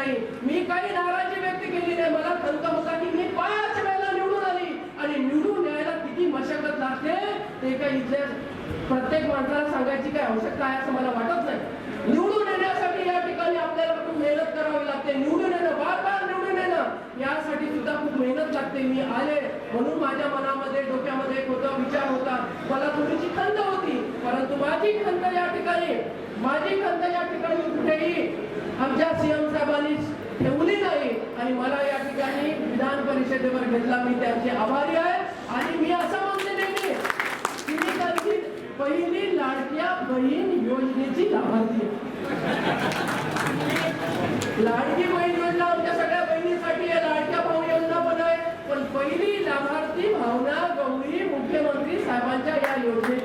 नाही. मी काही नाराजी व्यक्त केली नाही. मला खंत होता की मी पाच वेळेला निवडून आली. आणि निवडून यायला किती मशागत लागते ते काही इथल्या प्रत्येक माणसाला सांगायची काय आवश्यकता आहे असं मला वाटत नाही. निवडून येण्यासाठी या ठिकाणी आपल्याला खूप मेहनत करावी लागते. निवडून येणं बार बार निवडून येणं यासाठी सुद्धा खूप मेहनत लागते. मी आले म्हणून माझ्या मनामध्ये डोक्यामध्ये एक होता विचार होता. मला थोडीशी खंत होती. परंतु माझी खंत या ठिकाणी माझी खंत या आमच्या सीएम साहेबांनी ठेवली नाही. आणि मला या ठिकाणी विधान परिषदेवर घेतला. मी त्यांचे आभारी आहे. आणि मी असं म्हणते नेहमी की मी त्यांची पहिली लाडक्या बहीण योजनेची लाभार्थी लाडकी बहीण योजना आमच्या सगळ्या बहिणीसाठी आहे. लाडक्या भाऊ योजना पण आहे. पण पहिली लाभार्थी भावना गौरी मुख्यमंत्री साहेबांच्या या योजनेची